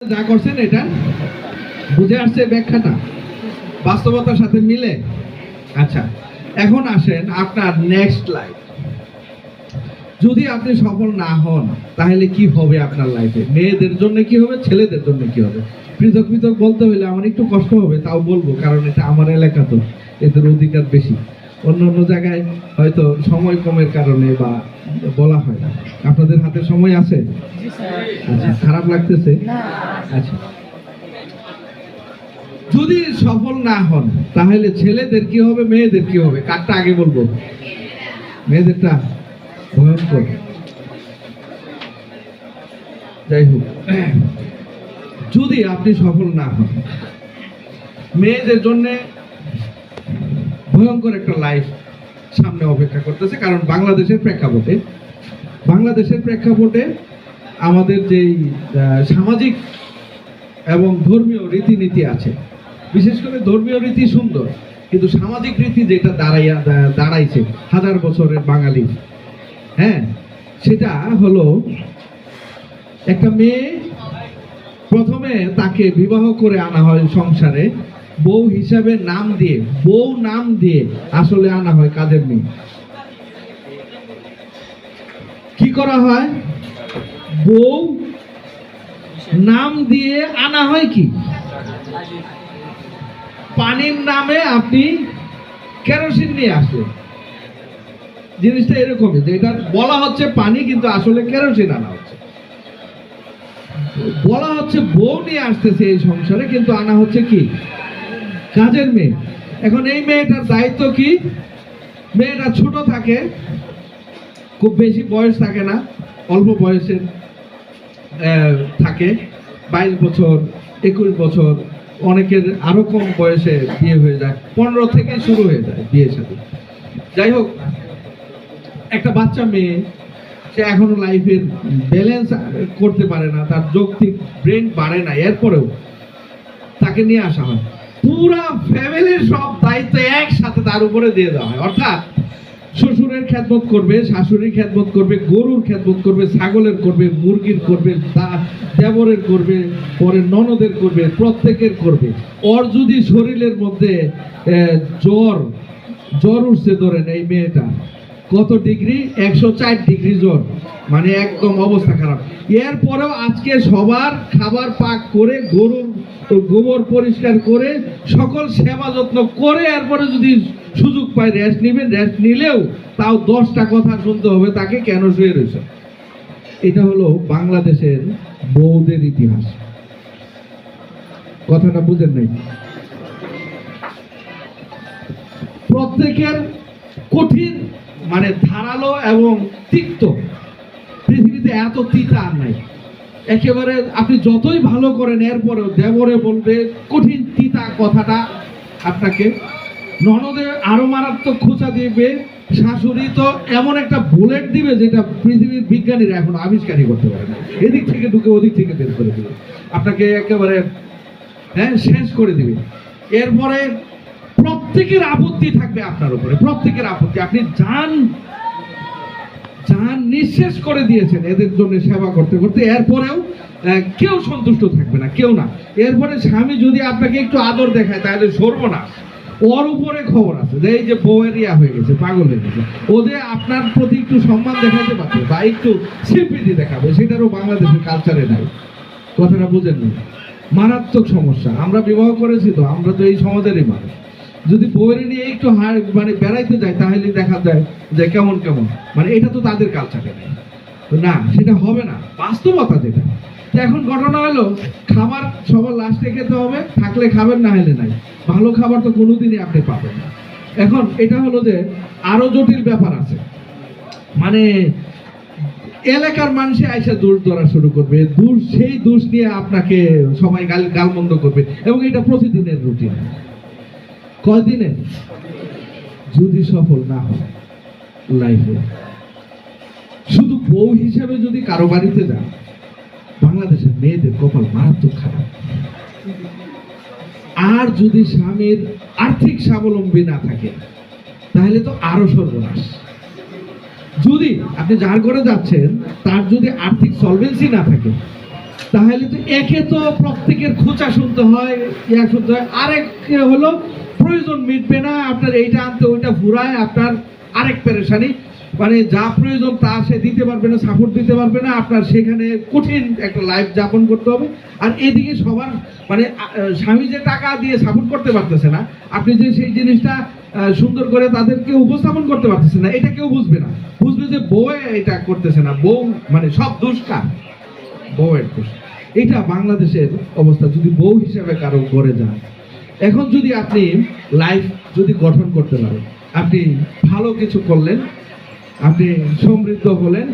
যা করছেন এটা বুঝে আসছে ব্যাখ্যাটা। বাস্তবতার সাথে মিলে। আচ্ছা এখন আসেন আপনার নেক্সট লাইফ যদি আপনি সফল না হন, তাহলে কি হবে আপনার লাইফে মেয়েদের জন্য কি হবে, ছেলেদের জন্য কি হবে? পৃথক পৃথক বলতে হলে আমার একটু কষ্ট হবে, তাও বলব, কারণ এটা আমার এলাকা তো, এদের অধিকার বেশি। অন্য অন্য জায়গায় হয়তো সময় কমের কারণে বা বলা হয় না। আপনাদের হাতে সময় আছে? আচ্ছা খারাপ লাগতেছে? আচ্ছা। যদি সফল না হন তাহলে ছেলেদের কি হবে মেয়েদের কি হবে? কারটা আগে বলব। মেয়েদেরটা ভয়ঙ্কর। যাই হোক। যদি আপনি সফল না হন মেয়েদের জন্য ভয়ঙ্কর একটা লাইফ সামনে অপেক্ষা করতেছে, কারণ বাংলাদেশের প্রেক্ষাপটে বাংলাদেশের প্রেক্ষাপটে আমাদের যেই সামাজিক এবং ধর্মীয় রীতিনীতি আছে, বিশেষ করে ধর্মীয় রীতি সুন্দর, কিন্তু সামাজিক রীতি যেটা দাঁড়াইয়া দাঁড়াইছে হাজার বছরের বাঙালি হ্যাঁ সেটা হলো একটা মেয়ে প্রথমে তাকে বিবাহ করে আনা হয় সংসারে বউ হিসাবে নাম দিয়ে, বউ নাম দিয়ে আসলে আনা হয় কাজের মেয়ে? কি করা হয়? বউ নাম দিয়ে আনা হয় কি? পানির নামে আপনি কেরোসিন নিয়ে আসলেন জিনিসটা এরকমই, যে এটা বলা হচ্ছে পানি, কিন্তু আসলে কেরোসিন আনা হচ্ছে। বলা হচ্ছে বউ নিয়ে আসতেছে এই সংসারে, কিন্তু আনা হচ্ছে কি? কাজের মেয়ে। এখন এই মেয়েটার দায়িত্ব কি? মেয়েটা ছোট থাকে, খুব বেশি বয়স থাকে না, অল্প বয়সের থাকে, বাইশ বছর, একুশ বছর, অনেকের আরও কম বয়সে বিয়ে হয়ে যায়, পনেরো থেকে শুরু হয়ে যায় বিয়ে সাথে। যাই হোক, একটা বাচ্চা মেয়ে, সে এখনও লাইফের ব্যালেন্স করতে পারে না, তার যৌক্তিক ব্রেন বাড়ে না, এরপরেও তাকে নিয়ে আসা হয়। পুরা ফ্যামিলির সব দায়িত্ব একসাথে তার উপরে দিয়ে দেওয়া হয়। অর্থাৎ শ্বশুরের খ্যাতমত করবে, শাশুড়ির খ্যাতমত করবে, গরুর খ্যাতমত করবে, ছাগলের করবে, মুরগির করবে দেবরের করবে, পরে ননদের করবে, প্রত্যেকের করবে। ওর যদি শরীরের মধ্যে জ্বর জ্বর উঠছে ধরেন এই মেয়েটা কত ডিগ্রি? একশো চার ডিগ্রি জ্বর। মানে একদম অবস্থা খারাপ। এরপরেও আজকে সবার খাবার পাক করে, গরুর গোবর পরিষ্কার করে, সকল সেবা যত্ন করে এরপরে যদি সুযোগ পায় রেস্ট নিবে রেস্ট নিলেও তাও দশটা কথা শুনতে হবে, তাকে কেন শুয়ে রয়েছে? এটা হলো বাংলাদেশের বৌদের ইতিহাস। কথাটা বুঝেন নাই? প্রত্যেকের কঠিন মানে ধারালো এবং তিক্ত। পৃথিবীতে এত তিতা আর নাই। একেবারে আপনি যতই ভালো করেন, এরপরেও দেবরে বলবে কঠিন তিতা কথাটা আপনাকে। ননদে আরও মারাত্মক খোঁচা দিবে, শাশুড়ি তো এমন একটা বুলেট দিবে যেটা পৃথিবীর বিজ্ঞানীরা এখন আবিষ্কারই করতে পারে এদিক থেকে ঢুকে ওদিক থেকে বের করে দিবে। আপনাকে একেবারে হ্যাঁ শেষ করে দিবে। এরপরে প্রত্যেকের আপত্তি থাকবে আপনার উপরে, প্রত্যেকের আপত্তি। আপনি যান যান, নিঃশেষ করে দিয়েছেন এদের জন্য সেবা করতে করতে। এরপরেও কেউ সন্তুষ্ট থাকবে না, কেউ না। এরপরে স্বামী যদি আপনাকে একটু আদর দেখায়, তাহলে সরবো না। ওর উপরে খবর আছে যে, এই যে বউয়ের হয়ে গেছে, পাগল হয়ে গেছে। ও যে আপনার প্রতি একটু সম্মান দেখাতে পারবে বা একটু স্বীকৃতি দেখাবে, সেটারও বাংলাদেশের কালচারে নাই। কথাটা বুঝেন না মারাত্মক সমস্যা। আমরা বিবাহ করেছি তো, আমরা তো এই সমাজেরই মানুষ। যদি বউয়ের নিয়ে একটু হার মানে বেড়াইতে যায়, তাহলে দেখা যায় যে কেমন কেমন। মানে এটা তো তাদের কালচারে নেই। না, সেটা হবে না। বাস্তবতা যেটা। এখন ঘটনা হলো, খাবার সবার লাস্টে খেতে হবে, থাকলে খাবেন, না হলে নাই। ভালো খাবার তো কোনোদিনই আপনি পাবেন না। এখন এটা হলো যে আরও জটিল ব্যাপার আছে। মানে এলাকার মানুষে আইসা দোষ ধরা শুরু করবে। দোষ সেই দোষ নিয়ে আপনাকে সবাই গাল, গালমন্দ করবে। এবং এটা প্রতিদিনের রুটিন কয়দিনের যদি সফল না হয়, লাইফে। শুধু বউ হিসাবে যদি কারও বাড়িতে যান, বাংলাদেশের মেয়েদের কপাল মারাত্মক খারাপ। আর যদি স্বামীর আর্থিক স্বাবলম্বী না থাকে, তাহলে তো আরও সর্বনাশ। যদি আপনি যার করে যাচ্ছেন, তার যদি আর্থিক সলভেন্সি না থাকে তাহলে তো একে তো প্রত্যেকের খোঁচা শুনতে হয়, ইয়া শুনতে হয়। আরেক হলো, প্রয়োজন মিটবে না, আপনার এইটা আনতে, ওইটা ঘুরায়, আপনার আরেক পেরেশানি। মানে যা প্রয়োজন তা সে দিতে পারবে না সাপোর্ট দিতে পারবে না, আপনার সেখানে কঠিন একটা লাইফ যাপন করতে হবে। আর এদিকে সবার মানে স্বামী যে টাকা দিয়ে সাপোর্ট করতে পারতেছে না, আপনি যে সেই জিনিসটা সুন্দর করে তাদেরকে উপস্থাপন করতে পারতেছে না, এটা কেউ বুঝবে না। বুঝবে যে বউ এটা করতেছে না, বউ মানে সব দুষ্কার। বউয়ের দোষ এটা বাংলাদেশের অবস্থা, যদি বউ হিসেবে কারও করে যান। এখন যদি আপনি লাইফ যদি গঠন করতে পারেন, আপনি ভালো কিছু করলেন, আপনি সমৃদ্ধ হলেন,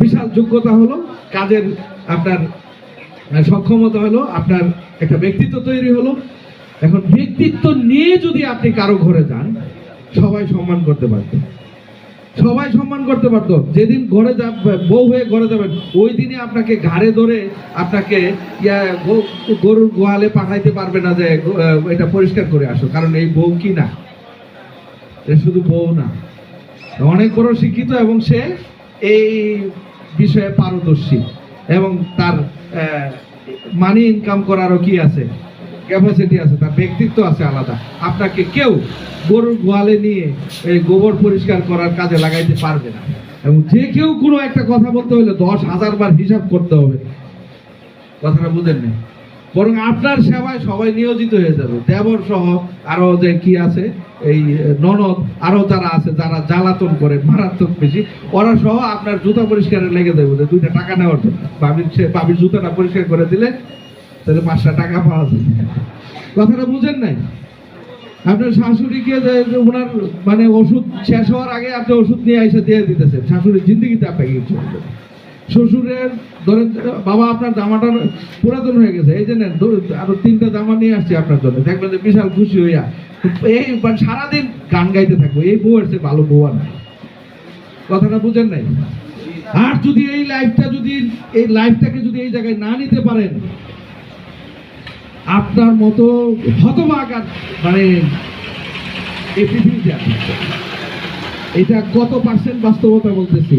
বিশাল যোগ্যতা হলো, কাজের আপনার সক্ষমতা হলো, আপনার একটা ব্যক্তিত্ব তৈরি হলো। এখন ব্যক্তিত্ব নিয়ে যদি আপনি কারও ঘরে যান, সবাই সম্মান করতে পারবে। সবাই সম্মান করতে পারতো। যেদিন ঘরে যা বউ হয়ে ঘরে যাবেন, ওই দিনে আপনাকে ঘাড়ে ধরে আপনাকে গরুর গোয়ালে পাঠাইতে পারবে না যে এটা পরিষ্কার করে আসো, কারণ এই বউ কি না? শুধু বউ না। অনেক বড় শিক্ষিত এবং সে এই বিষয়ে পারদর্শী এবং তার মানি ইনকাম করারও কি আছে? ক্যাপাসিটি আছে, তার ব্যক্তিত্ব আছে আলাদা। আপনাকে কেউ গরুর গোয়ালে নিয়ে এই গোবর পরিষ্কার করার কাজে লাগাইতে পারবে না। এবং যে কেউ কোনো একটা কথা বলতে হলে দশ হাজার বার হিসাব করতে হবে। কথাটা বুঝেন না বরং আপনার সেবায় সবাই নিয়োজিত হয়ে যাবে। দেবর সহ আরও যে কি আছে, এই ননদ, আরও যারা আছে, যারা জ্বালাতন করে, মারাত্মক বেশি, ওরা সহ আপনার জুতা পরিষ্কারে লেগে যাবে দুইটা টাকা নেওয়ার জন্য। বাবির সে বাবির জুতাটা পরিষ্কার করে দিলে তাহলে পাঁচটা টাকা পাওয়া যাবে কথাটা বুঝেন নাই? আপনার শাশুড়িকে ওনার মানে ওষুধ শেষ হওয়ার আগে আপনি ওষুধ নিয়ে এসে দিয়ে দিতেছেন। শাশুড়ির জিন্দিগিতে আপনাকে কিছু শ্বশুরের ধরেন, বাবা আপনার জামাটা পুরাতন হয়ে গেছে। এই যে নেন আরও তিনটা জামা নিয়ে আসছি আপনার জন্য। দেখবেন যে বিশাল খুশি হইয়া। এই মানে সারাদিন গান গাইতে থাকব। এই বউ এসে ভালো বউ আর কথাটা বুঝেন নাই? আর যদি এই লাইফটা যদি, এই লাইফটাকে যদি এই জায়গায় না নিতে পারেন আপনার মতো হতবাক আর মানে এই পৃথিবীতে এটা কত পার্সেন্ট বাস্তবতা বলতেছি?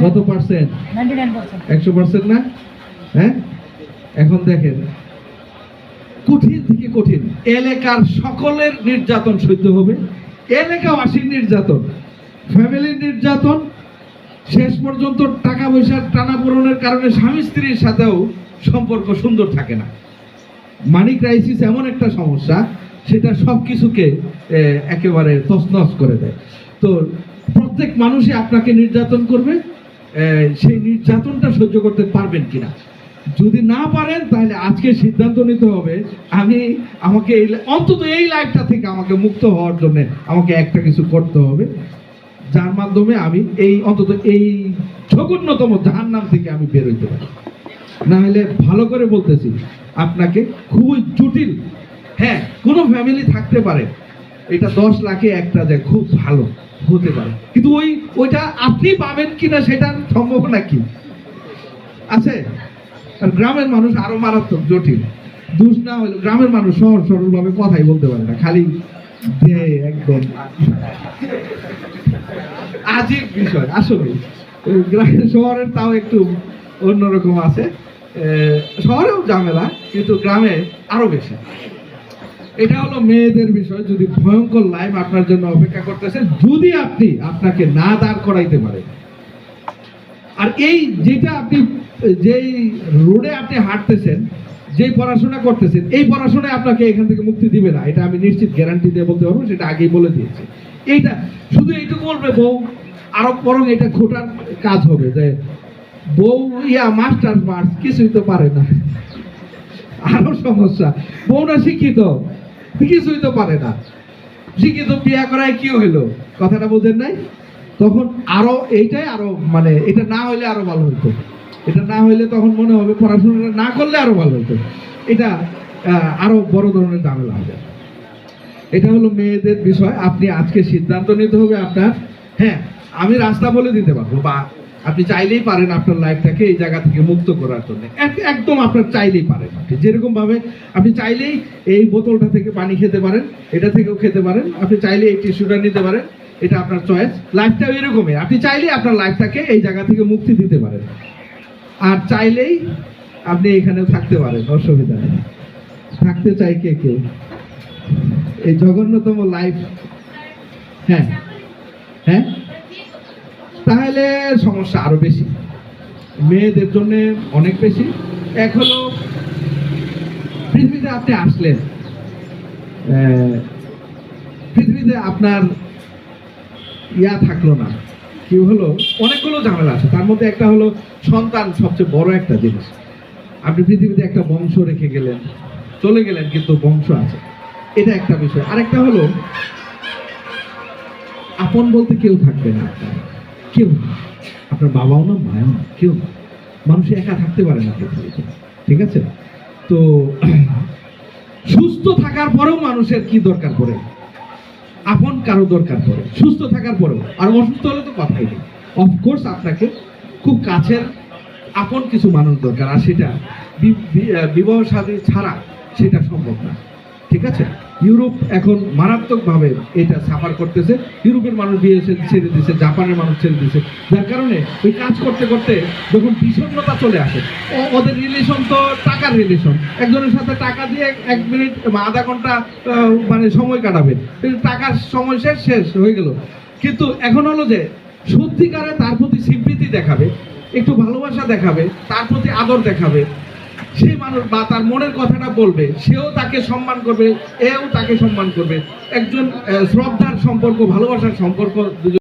কত পার্সেন্ট একশো পার্সেন্ট না? হ্যাঁ? এখন দেখেন কঠিন থেকে কঠিন। এলাকার সকলের নির্যাতন সহ্য হবে। এলাকাবাসীর নির্যাতন ফ্যামিলির নির্যাতন শেষ পর্যন্ত টাকা পয়সার টানাপোড়নের কারণে স্বামী স্ত্রীর সাথেও সম্পর্ক সুন্দর থাকে না। মানি ক্রাইসিস এমন একটা সমস্যা, সেটা সব কিছুকে একেবারে তছনছ করে দেয়। তো প্রত্যেক মানুষই আপনাকে নির্যাতন করবে সেই নির্যাতনটা সহ্য করতে পারবেন কিনা। যদি না পারেন, তাহলে আজকে সিদ্ধান্ত নিতে হবে, আমি, আমাকে এই অন্তত এই লাইফটা থেকে আমাকে মুক্ত হওয়ার জন্য আমাকে একটা কিছু করতে হবে। যার মাধ্যমে আমি এই, অন্তত এই জঘন্যতম জাহান্নাম থেকে আমি বের হইতে পারি। না হলে ভালো করে বলতেছি, আপনাকে খুবই জটিল হ্যাঁ কোনো ফ্যামিলি থাকতে পারে, এটা দশ লাখে একটা যে খুব ভালো হতে পারে। কিন্তু ওই, ওইটা আপনি পাবেন কিনা সেটার সম্ভাবনা কি আছে? আর গ্রামের মানুষ আরও মারাত্মক জটিল। দুষ না হলে, গ্রামের মানুষ সহজ সরল ভাবে কথাই বলতে পারে না, খালি দে, একদম। আজীব বিষয়, আসলে। শহরের তাও একটু অন্যরকম আছে। শহরেও ঝামেলা, কিন্তু গ্রামে আরও বেশি। এটা হলো মেয়েদের বিষয়, যদি ভয়ঙ্কর লাইফ আপনার জন্য অপেক্ষা করতেছে যদি আপনি আপনাকে না দাঁড় করাইতে পারেন। আর এই যেটা আপনি, যেই রোডে আপনি হাঁটতেছেন, যেই পড়াশোনা করতেছেন, এই পড়াশোনায় আপনাকে এখান থেকে মুক্তি দিবে না। এটা আমি নিশ্চিত গ্যারান্টি দিয়ে বলতে পারব, সেটা আগেই বলে দিয়েছি। এইটা, শুধু এইটুকু বলবে বউ, আরও বরং এটা খোটার কাজ হবে যে বউ ইয়া মাস্টার পার্স কিছুই তো পারে না। আরও সমস্যা। বউটা শিক্ষিত, কিছুই তো পারে না। শিক্ষিত বিয়া করায় কি হইল? কথাটা বোঝেন নাই? তখন আরও এইটাই আরও মানে এটা না হইলে আরও ভালো হতো এটা না হইলে তখন মনে হবে পড়াশোনাটা না করলে আরও ভালো হতো এটা আরও বড় ধরনের ঝামেলা হবে। এটা হলো মেয়েদের বিষয়। আপনি আজকে সিদ্ধান্ত নিতে হবে আপনার। হ্যাঁ আমি রাস্তা বলে দিতে পারব বা আপনি চাইলেই পারেন আপনার লাইফটাকে এই জায়গা থেকে মুক্ত করার জন্য। একদম আপনার চাইলেই পারেন আপনি। যেরকম ভাবে আপনি চাইলেই এই বোতলটা থেকে পানি খেতে পারেন, এটা থেকেও খেতে পারেন, আপনি চাইলে এই টিস্যুটা নিতে পারেন, এটা আপনার চয়েস। লাইফটাও এরকমই। আপনি চাইলেই আপনার লাইফটাকে এই জায়গা থেকে মুক্তি দিতে পারেন। আর চাইলেই আপনি এখানে থাকতে পারেন, অসুবিধা নেই। থাকতে চাই কে কে এই জঘন্যতম লাইফ। হ্যাঁ। হ্যাঁ? তাহলে সমস্যা আরও বেশি। মেয়েদের জন্য অনেক বেশি। এক হলো, পৃথিবীতে আপনি আসলেন পৃথিবীতে আপনার ইয়া থাকল না। কি হলো? অনেকগুলো ঝামেলা আছে। তার মধ্যে একটা হলো, সন্তান সবচেয়ে বড় একটা জিনিস। আপনি পৃথিবীতে একটা বংশ রেখে গেলেন, চলে গেলেন, কিন্তু বংশ আছে। এটা একটা বিষয়। আরেকটা হলো, আপন বলতে কেউ থাকবে না আপনার। কেউ আপনার বাবাও না, মায়াও না, কেউ না। মানুষ একা থাকতে পারে না পৃথিবীতে, ঠিক আছে? তো সুস্থ থাকার পরেও মানুষের কি দরকার পড়ে? আপন কারও দরকার পড়ে। সুস্থ থাকার পরেও। আর অসুস্থ হলে তো কথাই নেই। অফকোর্স আপনাকে খুব কাছের আপন কিছু মানুষ দরকার। আর সেটা বিবাহ সাদী ছাড়া সেটা সম্ভব না, ঠিক আছে? ইউরোপ এখন মারাত্মকভাবে এটা সাফার করতেছে। ইউরোপের মানুষ সে- ছেড়ে দিছে, জাপানের মানুষ ছেড়ে দিছে। যার কারণে ওই কাজ করতে করতে যখন বিষণ্ণতা চলে আসে। ওদের রিলেশন তো টাকার রিলেশন একজনের সাথে টাকা দিয়ে এক- মিনিট আধা ঘণ্টা মানে সময় কাটাবে। টাকার সময় শেষ শেষ হয়ে গেল। কিন্তু এখন হলো যে সত্যিকারে তার প্রতি স্বীকৃতি দেখাবে, একটু ভালোবাসা দেখাবে, তার প্রতি আদর দেখাবে সেই মানুষ বা তার মনের কথাটা বলবে, সেও তাকে সম্মান করবে, এও তাকে সম্মান করবে। একজন শ্রদ্ধার সম্পর্ক, ভালোবাসার সম্পর্ক